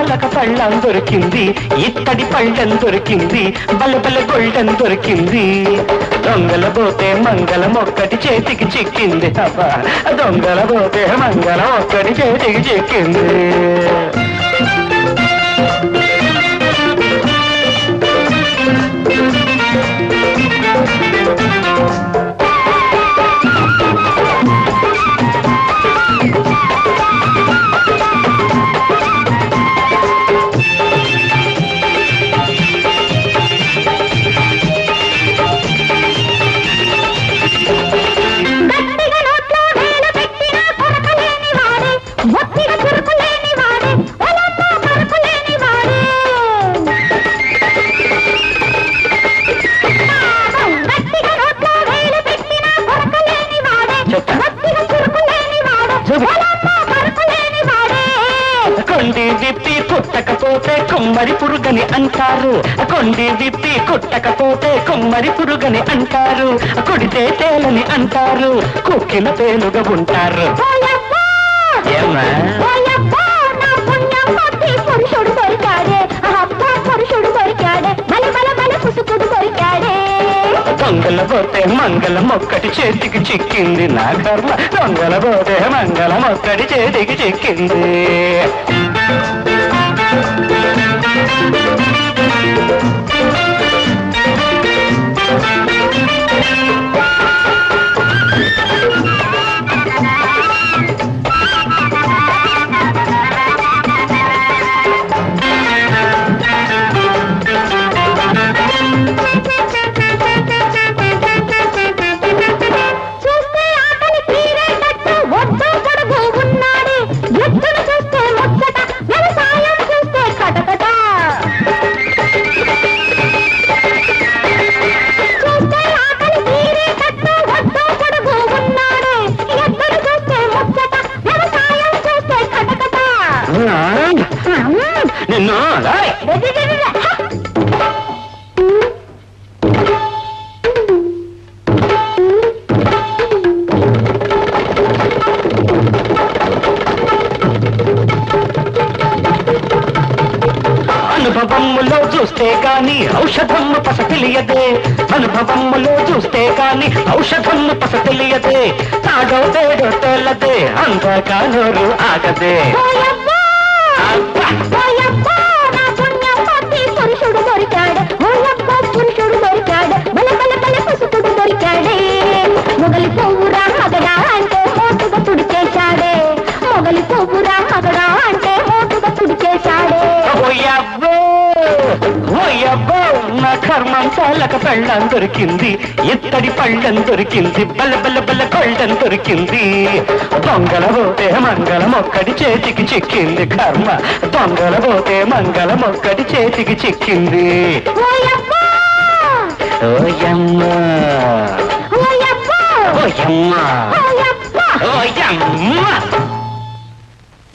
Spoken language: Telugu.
పెళ్ళం దొరికింది. ఇత్తడి పళ్ళం దొరికింది. బలబల గొళ్ళం దొరికింది. దొంగల పోతే మంగళం ఒక్కటి చేతికి చిక్కింది దొంగల పోతే మంగళం ఒక్కటి చేతికి చిక్కింది. చెప్తా. కొండి విప్పి కుట్టకపోతే కుమ్మరి పురుగని అంటారు. కొండి విప్పి కుట్టకపోతే కుమ్మరి పురుగని అంటారు. కొడితే తేలని అంటారు. కుక్కిన తేలుగా ఉంటారు. ఓయబ్బా! దొంగల పోతే మంగళం ఒక్కటి చేతికి చిక్కింది. నా కర్మ దొంగల పోతే మంగళం ఒక్కటి చేతికి చిక్కింది. నిన్ను అనుభవములో చూస్తే కాని ఔషధము పస తెలియదే అనుభవములో చూస్తే కాని ఔషధము పస తెలియదే తాడో తేడో తెల్లదే అందాక నోరు ఆగదే. చాలక పెళ్ళం దొరికింది. ఇత్తడి పళ్ళం దొరికింది. బల్ల బల్ల బల్ల కొళ్ళం దొరికింది. దొంగల పోతే మంగళం ఒక్కడి చేతికి చిక్కింది. కర్మ దొంగల పోతే మంగళం ఒక్కడి చేతికి చిక్కింది! ఓయమ్మ! ఓయమ్మ!